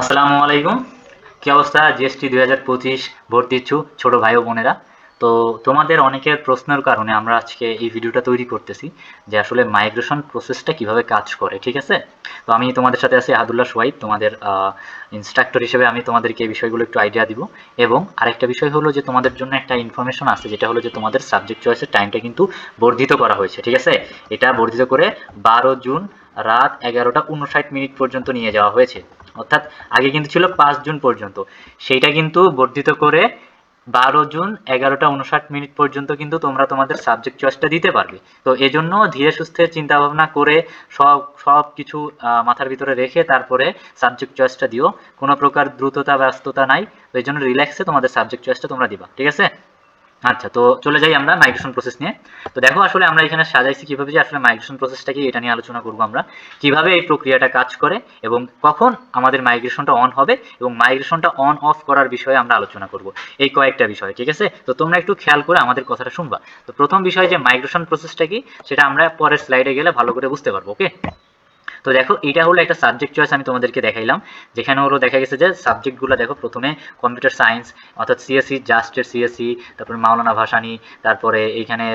আসসালামু আলাইকুম। কি অবস্থা? জিএসটি দুই হাজার পঁচিশ ভর্তি ইচ্ছু ছোটো ভাই ও বোনেরা। তো তোমাদের অনেকের প্রশ্নের কারণে আমরা আজকে এই ভিডিওটা তৈরি করতেছি যে আসলে মাইগ্রেশন প্রসেসটা কীভাবে কাজ করে, ঠিক আছে? তো আমি তোমাদের সাথে আছি আহাদুল্লাহ সোয়াইব তোমাদের ইনস্ট্রাক্টর হিসেবে আমি তোমাদেরকে এই বিষয়গুলো একটু আইডিয়া দিব। এবং আরেকটা বিষয় হলো যে তোমাদের জন্য একটা ইনফরমেশন আছে, যেটা হলো যে তোমাদের সাবজেক্ট চয়েসের টাইমটা কিন্তু বর্ধিত করা হয়েছে, ঠিক আছে? এটা বর্ধিত করে বারো জুন রাত এগারোটা উনষাট মিনিট পর্যন্ত নিয়ে যাওয়া হয়েছে। অর্থাৎ আগে কিন্তু ছিল পাঁচ জুন পর্যন্ত। সেইটা কিন্তু বর্ধিত করে বারো জুন এগারোটা উনষাট মিনিট পর্যন্ত কিন্তু তোমরা তোমাদের সাবজেক্ট চয়েসটা দিতে পারবে। তো এজন্য ধীরে সুস্থে চিন্তা ভাবনা করে সব সব কিছু মাথার ভিতরে রেখে তারপরে সাবজেক্ট চয়েসটা দিও। কোনো প্রকার দ্রুততা, ব্যস্ততা নাই। তো এই জন্য রিল্যাক্সে তোমাদের সাবজেক্ট চয়েসটা তোমরা দিবা। ঠিক আছে? আচ্ছা তো চলে যাই আমরা মাইগ্রেশন প্রসেস নিয়ে। তো দেখো আসলে আমরা এখানে সাজাইছি কীভাবে যে আসলে মাইগ্রেশন প্রসেসটা কি এটা নিয়ে আলোচনা করব আমরা। কীভাবে এই প্রক্রিয়াটা কাজ করে এবং কখন আমাদের মাইগ্রেশনটা অন হবে এবং মাইগ্রেশনটা অন অফ করার বিষয়ে আমরা আলোচনা করব। এই কয়েকটা বিষয়, ঠিক আছে? তো তোমরা একটু খেয়াল করে আমাদের কথাটা শুনবা। তো প্রথম বিষয় যে মাইগ্রেশন প্রসেসটা কি, সেটা আমরা পরের স্লাইডে গেলে ভালো করে বুঝতে পারব ওকে তো দেখো, এটা হলো একটা সাবজেক্ট চয়েস আমি তোমাদেরকে দেখাইলাম, যেখানে হলো দেখা গেছে যে সাবজেক্টগুলো দেখো প্রথমে কম্পিউটার সায়েন্স অর্থাৎ সিএসসি জাস্টের সিএসসি তারপরে মাওলানা ভাসানি, তারপরে এইখানে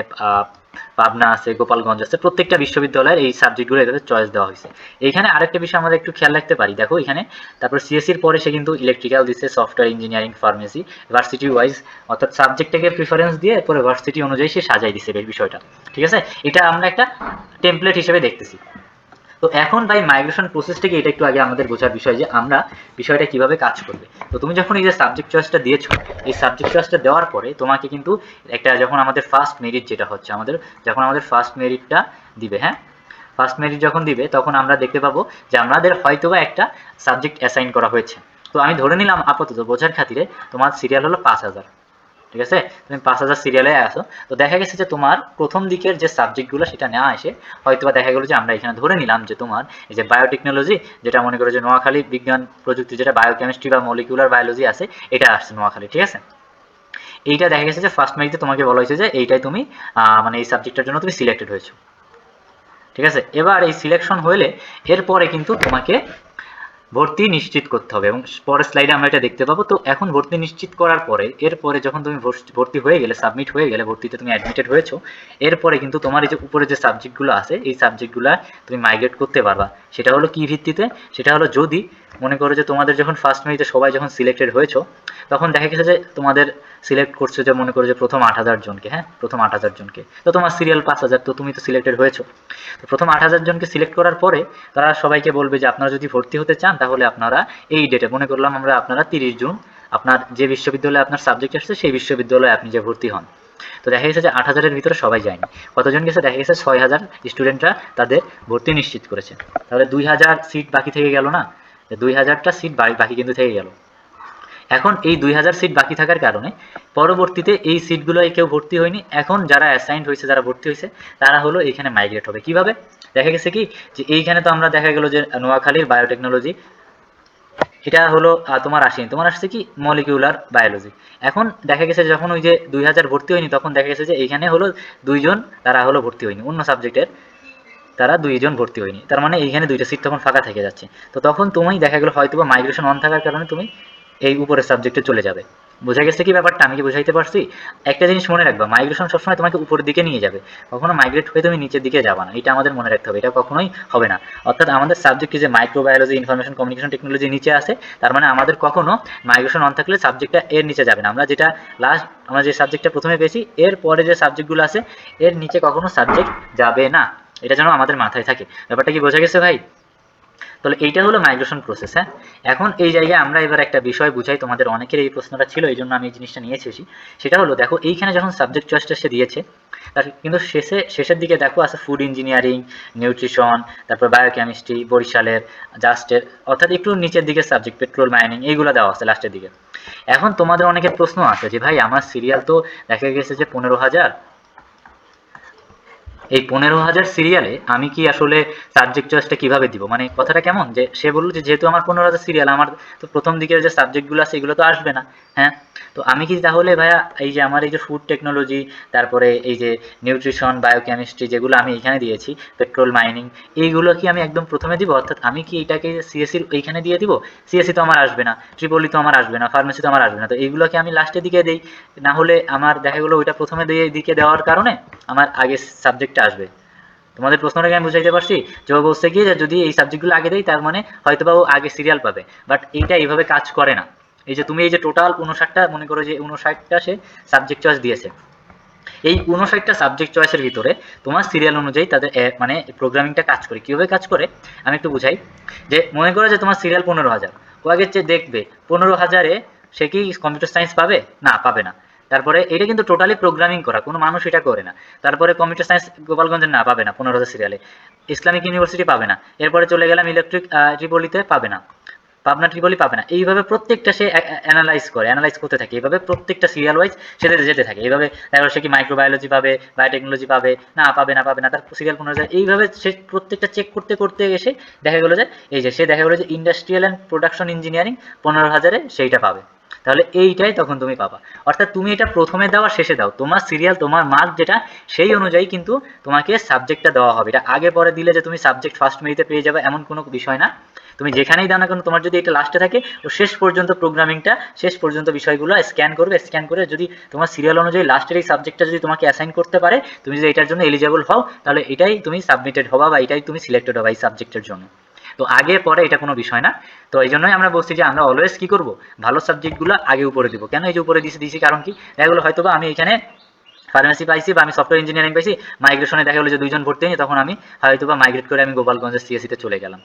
পাবনা আছে, গোপালগঞ্জ আছে, প্রত্যেকটা বিশ্ববিদ্যালয়ের এই সাবজেক্টগুলো এখানে চয়েস দেওয়া হয়েছে। এইখানে আরেকটা বিষয় আমাদের একটু খেয়াল রাখতে পারি, দেখো এখানে, তারপর সিএসসির পরে সে কিন্তু ইলেকট্রিক্যাল দিচ্ছে software engineering pharmacy varsity wise অর্থাৎ সাবজেক্টটাকে প্রিফারেন্স দিয়ে এরপরে ভার্সিটি অনুযায়ী সে সাজাই দিচ্ছে বিষয়টা, ঠিক আছে? এটা আমরা একটা টেমপ্লেট হিসেবে দেখতেছি। তো এখন ভাই মাইগ্রেশন প্রসেসটাকে এটা একটু আগে আমাদের বোঝার বিষয় যে আমরা বিষয়টা কীভাবে কাজ করবে। তো তুমি যখন এই যে সাবজেক্ট চয়েসটা দিয়েছ, এই সাবজেক্ট চয়েসটা দেওয়ার পরে তোমাকে কিন্তু একটা যখন আমাদের ফার্স্ট মেরিট যেটা হচ্ছে, আমাদের যখন আমাদের ফার্স্ট মেরিটটা দিবে হ্যাঁ? ফার্স্ট মেরিট যখন দিবে, তখন আমরা দেখতে পাবো যে আমাদের হয়তোবা একটা সাবজেক্ট অ্যাসাইন করা হয়েছে। তো আমি ধরে নিলাম আপাতত বোঝার খাতিরে তোমার সিরিয়াল হলো পাঁচ হাজার। ঠিক আছে? তুমি পাঁচ হাজার সিরিয়ালে আসো তো দেখা গেছে যে তোমার প্রথম দিকের যে সাবজেক্টগুলো সেটা নেওয়া আসে হয়তো বা দেখা গেলো যে আমরা এখানে ধরে নিলাম যে তোমার এই যে বায়োটেকনোলজি যেটা মনে করো যে নোয়াখালী বিজ্ঞান প্রযুক্তি, যেটা বায়োকেমিস্ট্রি বা মলিকুলার বায়োলজি আছে, এটা আসছে নোয়াখালী, ঠিক আছে? এইটা দেখা গেছে যে ফার্স্ট মেরিটে তোমাকে বলা হয়েছে যে এইটাই তুমি মানে এই সাবজেক্টের জন্য তুমি সিলেক্টেড হয়েছো। ঠিক আছে? এবার এই সিলেকশন হলে এরপরে কিন্তু তোমাকে ভর্তি নিশ্চিত করতে হবে এবং পরের স্লাইডে আমরা এটা দেখতে পাবো। তো এখন ভর্তি নিশ্চিত করার পরে, এরপরে যখন তুমি ভর্তি- হয়ে গেলে সাবমিট হয়ে গেলে, ভর্তিতে তুমি অ্যাডমিটেড হয়েছো, এরপরে কিন্তু তোমার এই যে উপরে যে সাবজেক্টগুলো আছে, এই সাবজেক্টগুলো তুমি মাইগ্রেট করতে পারবা। সেটা হলো কি ভিত্তিতে? সেটা হলো যদি মনে করো যে তোমাদের যখন ফার্স্ট মেরিটে সবাই যখন সিলেক্টেড হয়েছো, তখন দেখা গেছে যে তোমাদের সিলেক্ট করছ যে মনে করো যে প্রথম আট হাজার জনকে হ্যাঁ? প্রথম আট হাজার জনকে। তো তোমার সিরিয়াল পাঁচ হাজার, তো তুমি তো সিলেক্টেড হয়েছো। তো প্রথম আট হাজার জনকে সিলেক্ট করার পরে তারা সবাইকে বলবে যে আপনারা যদি ভর্তি হতে চান, তাহলে আপনারা এই ডেটে মনে করলাম আমরা আপনারা তিরিশ জুন, আপনার যে বিশ্ববিদ্যালয়ে আপনার সাবজেক্ট আসছে, সেই বিশ্ববিদ্যালয়ে আপনি যে ভর্তি হন। তো দেখা গেছে যে আট হাজারের ভিতরে সবাই যায়নি। কতজন গেছে? দেখা গেছে ছয় হাজার স্টুডেন্টরা তাদের ভর্তি নিশ্চিত করেছে। তাহলে দুই হাজার সিট বাকি থেকে গেল না? দুই হাজারটা সিট বাকি কিন্তু থেকে গেল। এখন এই দুই হাজার সিট বাকি থাকার কারণে পরবর্তীতে এই সিটগুলোয় কেউ ভর্তি হয়নি। এখন যারা অ্যাসাইন্ড হয়েছে, যারা ভর্তি হয়েছে, তারা হলো এখানে মাইগ্রেট হবে। কীভাবে? দেখা গেছে কি যে এইখানে তো আমরা দেখা গেল যে নোয়াখালীর বায়োটেকনোলজি এটা হলো তোমার আসেনি। তোমার আসছে কি? মলিকিউলার বায়োলজি এখন দেখা গেছে যখন ওই যে দুই হাজার ভর্তি হয়নি, তখন দেখা গেছে যে এইখানে হলো দুইজন তারা হলো ভর্তি হয়নি। অন্য সাবজেক্টের তারা দুইজন ভর্তি হয়নি। তার মানে এইখানে দুইটা সিট তখন ফাঁকা থেকে যাচ্ছে। তো তখন তুমি দেখা গেলো হয়তো বা মাইগ্রেশন অন থাকার কারণে তুমি এই উপরের সাবজেক্টে চলে যাবে। বোঝা গেছে কি ব্যাপারটা? আমি কি বুঝাইতে পারছি? একটা জিনিস মনে রাখবা মাইগ্রেশন সবসময় তোমাকে উপরের দিকে নিয়ে যাবে। কখনো মাইগ্রেট হয়ে তুমি নিচের দিকে যাবা না। এটা আমাদের মনে রাখতে হবে। এটা কখনোই হবে না। অর্থাৎ আমাদের সাবজেক্ট যে মাইক্রোবায়োলজি ইনফরমেশন কমিউনিকেশন টেকনোলজি নিচে আছে, তার মানে আমাদের কখনো মাইগ্রেশন অন থাকলে সাবজেক্টটা এর নিচে যাবে না। আমরা যেটা লাস্ট আমরা যে সাবজেক্টটা প্রথমে পেয়েছি, এর পরে যে সাবজেক্টগুলো আছে, এর নিচে কখনো সাবজেক্ট যাবে না। এটা যেন আমাদের মাথায় থাকে। ব্যাপারটা কি বোঝা গেছে ভাই? তাহলে এইটা হলো মাইগ্রেশন প্রসেস হ্যাঁ? এখন এই জায়গায় আমরা এবার একটা বিষয় বুঝাই, তোমাদের অনেকের এই প্রশ্নটা ছিল, এই জন্য আমি এই জিনিসটা নিয়ে এসেছি। সেটা হলো, দেখো, এইখানে যখন সাবজেক্ট চয়েসটা সে দিয়েছে, তার কিন্তু শেষে, শেষের দিকে দেখো, আছে ফুড ইঞ্জিনিয়ারিং নিউট্রিশন তারপর বায়োকেমিস্ট্রি বরিশালের জাস্টের অর্থাৎ একটু নিচের দিকে সাবজেক্ট পেট্রোল মাইনিং এইগুলো দেওয়া আছে লাস্টের দিকে। এখন তোমাদের অনেকের প্রশ্ন আছে যে, ভাই, আমার সিরিয়াল তো দেখা গেছে যে পনেরো হাজার এই পনেরো হাজার সিরিয়ালে আমি কি আসলে সাবজেক্ট চয়েসটা কীভাবে দিব? মানে কথাটা কেমন? যে সে বলল যে যেহেতু আমার পনেরো হাজার সিরিয়াল আমার তো প্রথম দিকের যে সাবজেক্টগুলো আছে এগুলো তো আসবে না হ্যাঁ? তো আমি কি তাহলে ভাইয়া এই যে আমার এই যে ফুড টেকনোলজি তারপরে এই যে নিউট্রিশন বায়োকেমিস্ট্রি যেগুলো আমি এখানে দিয়েছি পেট্রোল মাইনিং এইগুলো কি আমি একদম প্রথমে দিব? অর্থাৎ আমি কি এটাকে সিএসসির এইখানে দিয়ে দিব? সিএসসি তো আমার আসবে না ট্রিপলি তো আমার আসবে না ফার্মেসি তো আমার আসবে না, তো এইগুলোকে আমি লাস্টের দিকে দিই? না হলে আমার দেখা গেলো ওইটা প্রথমে দিয়ে দিকে দেওয়ার কারণে? আমার আগে সাবজেক্টটা আসবে। তোমাদের প্রশ্নটাকে আমি বুঝাইতে পারছি? যে বলছে কি যদি এই সাবজেক্টগুলো আগে দেয়, তার মানে হয়তো বা ও আগে সিরিয়াল পাবে। বাট এইটা এইভাবে কাজ করে না। এই যে তুমি এই যে টোটাল উনষাটটা, মনে করো যে উনষাটটা সে সাবজেক্ট চয়েস দিয়েছে। এই উনষাটটা সাবজেক্ট চয়েসের ভিতরে তোমার সিরিয়াল অনুযায়ী তাদের মানে প্রোগ্রামিংটা কাজ করে। কীভাবে কাজ করে? আমি একটু বুঝাই। যে মনে করো যে তোমার সিরিয়াল পনেরো হাজার। ও আগে যে দেখবে, পনেরো হাজারে সে কি কম্পিউটার সায়েন্স পাবে? না পাবে না। তারপরে এটা কিন্তু টোটালি প্রোগ্রামিং করা, কোনো মানুষ এটা করে না। তারপরে কম্পিউটার সায়েন্স গোপালগঞ্জের না, পাবে না, পনেরো হাজার সিরিয়ালে ইসলামিক ইউনিভার্সিটি পাবে না। এরপরে চলে গেলাম ইলেকট্রিক ট্রিপলিতে পাবে না। পাবনা ট্রিপলি পাবে না। এইভাবে প্রত্যেকটা সে অ্যানালাইজ করে অ্যানালাইজ করতে থাকে। এইভাবে প্রত্যেকটা সিরিয়াল ওয়াইজ সেটা যেতে থাকে। এইভাবে দেখো সে কি মাইক্রোবায়োলজি পাবে বায়োটেকনোলজি পাবে, না পাবে না পাবে, না, তার সিরিয়াল পনেরো যায় এইভাবে সে প্রত্যেকটা চেক করতে করতে এসে দেখা গেলো যে, এই যে সে দেখা গেলো যে ইন্ডাস্ট্রিয়াল অ্যান্ড প্রোডাকশন ইঞ্জিনিয়ারিং পনেরো হাজারে সেইটা পাবে। তাহলে এইটাই তখন তুমি পাবা। অর্থাৎ তুমি এটা প্রথমে দাও আর শেষে দাও। তোমার সিরিয়াল তোমার মার্ক যেটা, সেই অনুযায়ী কিন্তু তোমাকে সাবজেক্টটা দেওয়া হবে। এটা আগে পরে দিলে যে তুমি সাবজেক্ট ফার্স্ট মেরিতে পেয়ে যাবে, এমন কোনো বিষয় না। তুমি যেখানেই দাও না কেন, তোমার যদি এটা লাস্টে থাকে ও শেষ পর্যন্ত প্রোগ্রামিংটা শেষ পর্যন্ত বিষয়গুলো স্ক্যান করবে। স্ক্যান করে যদি তোমার সিরিয়াল অনুযায়ী লাস্টের এই সাবজেক্টটা যদি তোমাকে অ্যাসাইন করতে পারে, তুমি যদি এটার জন্য এলিজেবল হও, তাহলে এটাই তুমি সাবমিটেড হবা বা এটাই তুমি সিলেক্টেড হবা এই সাবজেক্টের জন্য। তো আগে, পরে এটা কোনো বিষয় না। তো এই জন্যই আমরা বলছি যে আমরা অলওয়েজ কি করব? ভালো সাবজেক্টগুলো আগে উপরে দিব। কেন এই যে উপরে দিয়েছি দিয়েছি কারণ কি? দেখা হয়তো আমি এখানে ফার্মেসি পাইছি বা আমি সফটওয়্যার ইঞ্জিনিয়ারিং পাইছি মাইগ্রেশনে দেখা গেলো যে দুইজন ভর্তি হয়নি, তখন আমি হয়তো বা মাইগ্রেট করে আমি গোপালগঞ্জের সিএসিতে চলে গেলাম।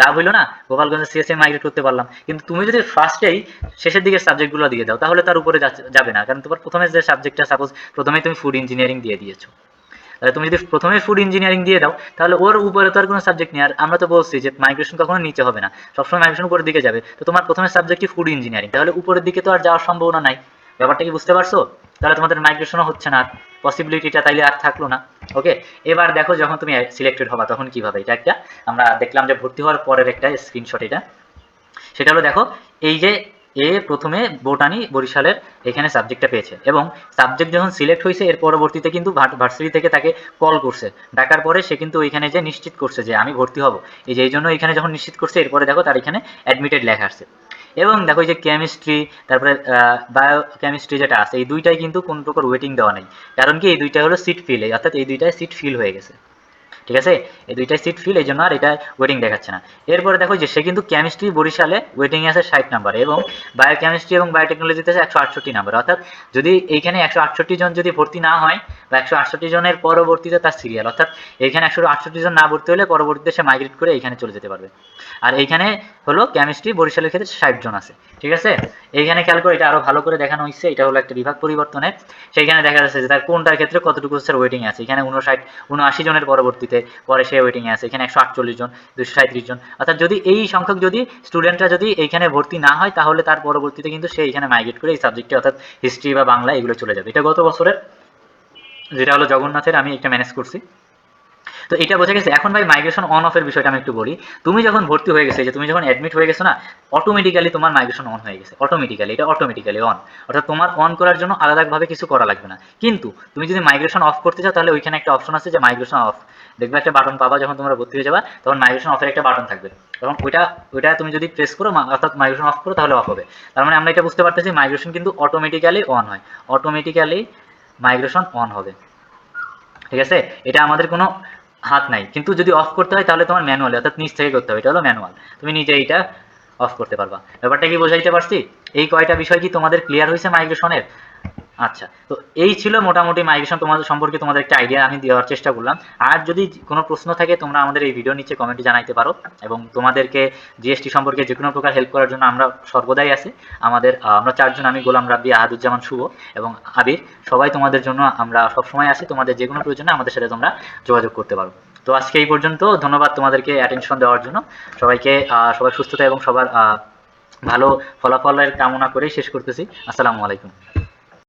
লাভ হলো না, গোপালগঞ্জের সিএসি মাইগ্রেট করতে পারলাম। কিন্তু তুমি যদি ফার্স্টেই শেষের দিকের সাবজেক্টগুলো দিয়ে দাও, তাহলে তার উপরে যাবে না। কারণ তোমার প্রথমে যে সাবজেক্টটা সাপোজ প্রথমেই তুমি ফুড ইঞ্জিনিয়ারিং দিয়ে দিয়েছ। তাহলে তুমি যদি প্রথমে ফুড ইঞ্জিনিয়ারিং দিয়ে দাও, তাহলে ওর উপরে তো আর কোনো সাবজেক্ট নেই। আর আমরা তো বলছি যে মাইগ্রেশন কখনো নিচে হবে না। সবসময় মাইগ্রেশন উপরের দিকে যাবে। তো তোমার প্রথমে সাবজেক্টই ফুড ইঞ্জিনিয়ারিং তাহলে উপরের দিকে তো আর যাওয়ার সম্ভাবনা নাই। ব্যাপারটা কি বুঝতে পারছ? তাহলে তোমাদের মাইগ্রেশনও হচ্ছে না। পসিবিলিটিটা তাইলে আর থাকল না। ওকে এবার দেখো যখন তুমি সিলেক্টেড হবা, তখন কীভাবে? এটা একটা, আমরা দেখলাম যে ভর্তি হওয়ার পরের একটা স্ক্রিনশট এটা। সেটা হলো দেখো, এই যে এ প্রথমে বোটানি বরিশালের এখানে সাবজেক্টটা পেয়েছে এবং সাবজেক্ট যখন সিলেক্ট হয়েছে, এর পরবর্তীতে কিন্তু ভার্সিটি থেকে তাকে কল করছে। ডাকার পরে সে কিন্তু ওইখানে যে নিশ্চিত করছে যে আমি ভর্তি হব। এই যে, এই জন্য এখানে যখন নিশ্চিত করছে, এরপরে দেখো তার এখানে অ্যাডমিটেড লেখা আসছে এবং দেখো যে কেমিস্ট্রি তারপরে বায়ো কেমিস্ট্রি যেটা আছে, এই দুইটাই কিন্তু কোন প্রকার ওয়েটিং দেওয়া নেই। কারণ কি, এই দুইটা হলো সিট ফিল অর্থাৎ এই দুইটাই সিট ফিল হয়ে গেছে। ঠিক আছে? এই দুইটাই সিট ফিল এই জন্য আর এটা ওয়েটিং দেখাচ্ছে না। এরপরে দেখো যে সে কিন্তু কেমিস্ট্রি বরিশালে ওয়েটিং আছে ষাট নাম্বার এবং বায়োকেমিস্ট্রি এবং বায়োটেকনোলজিতে আছে একশো আটষট্টি নাম্বার অর্থাৎ যদি এইখানে একশো আটষট্টি জন যদি ভর্তি না হয় বা একশো আটষট্টি জনের পরবর্তীতে তার সিরিয়াল অর্থাৎ এইখানে একশো আটষট্টি জন না ভর্তি হলে পরবর্তীতে সে মাইগ্রেট করে এইখানে চলে যেতে পারবে। আর এইখানে হলো কেমিস্ট্রি বরিশালের ক্ষেত্রে ষাট জন আছে, ঠিক আছে? এইখানে খেয়াল করে, এটা আরও ভালো করে দেখানো হয়েছে এটা হলো একটা বিভাগ পরিবর্তনের সেইখানে দেখা যাচ্ছে যে তার কোনটার ক্ষেত্রে কতটুকু স্যার ওয়েটিং আছে। এখানে উনষাট উনআশি জনের পরবর্তীতে পরে সে ওয়েটিং আছে। এখানে একশো আটচল্লিশ জন দুশো সাঁত্রিশ জন। অর্থাৎ যদি এই সংখ্যক যদি স্টুডেন্টরা যদি এইখানে ভর্তি না হয়, তাহলে তার পরবর্তীতে কিন্তু সে এখানে মাইগ্রেট করে এই সাবজেক্টে অর্থাৎ হিস্ট্রি বা বাংলা এগুলো চলে যাবে। এটা গত বছরের, যেটা হলো জগন্নাথের, আমি এটা ম্যানেজ করছি। তো এটা বোঝা গেছে, এখন ভাই মাইগ্রেশন অন অফের বিষয়টা আমি একটু বলি। তুমি যখন ভর্তি হয়ে গেছে যে তুমি যখন অ্যাডমিট হয়ে গেছো না অটোমেটিক্যালি তোমার মাইগ্রেশন অন হয়ে গেছে অটোমেটিক্যালি এটা অটোমেটিক্যালি অন অর্থাৎ তোমার অন করার জন্য আলাদাভাবে কিছু করা লাগবে না। কিন্তু তুমি যদি মাইগ্রেশন অফ করতে চাও, তাহলে ওইখানে একটা অপশন আছে যে মাইগ্রেশন অফ দেখবে একটা বাটন পাবা যখন তোমরা ভর্তি হয়ে যাবা, তখন মাইগ্রেশন অফের একটা বাটন থাকবে। এবং ওইটা ওইটা তুমি যদি প্রেস করো অর্থাৎ মাইগ্রেশন অফ করো, তাহলে অফ হবে। তার মানে আমরা এটা বুঝতে পারতেছি মাইগ্রেশন কিন্তু অটোমেটিক্যালি অন হয়। অটোমেটিক্যালি মাইগ্রেশন অন হবে। ঠিক আছে? এটা আমাদের কোনো হাত নাই। কিন্তু যদি অফ করতে হয়, তাহলে তোমার ম্যানুয়ালি অর্থাৎ নিচ থেকে করতে হবে, এটা হলো ম্যানুয়াল তুমি নিজে এটা অফ করতে পারবা। ব্যাপারটা কি বোঝাইতে পারছি? এই কয়টা বিষয় কি তোমাদের ক্লিয়ার হয়েছে মাইগ্রেশনের আচ্ছা তো এই ছিল মোটামুটি মাইগ্রেশন তোমাদের সম্পর্কে তোমাদের একটা আইডিয়া আমি দেওয়ার চেষ্টা করলাম। আর যদি কোনো প্রশ্ন থাকে, তোমরা আমাদের এই ভিডিও নিচে কমেন্টে জানাইতে পারো। এবং তোমাদেরকে জিএসটি সম্পর্কে যে কোনো প্রকার হেল্প করার জন্য আমরা সর্বদাই আছি। আমাদের আমরা চারজন, আমি, গোলাম, রাব্বি, আহাদুজ্জামান, শুভ এবং আবির। সবাই তোমাদের জন্য আমরা সবসময় আছি। তোমাদের যে কোনো প্রয়োজনে আমাদের সাথে তোমরা যোগাযোগ করতে পারো। তো আজকে এই পর্যন্ত। ধন্যবাদ তোমাদেরকে অ্যাটেনশন দেওয়ার জন্য। সবাইকে সবার সুস্থতা এবং সবার ভালো ফলাফলের কামনা করেই শেষ করতেছি। আসসালামু আলাইকুম।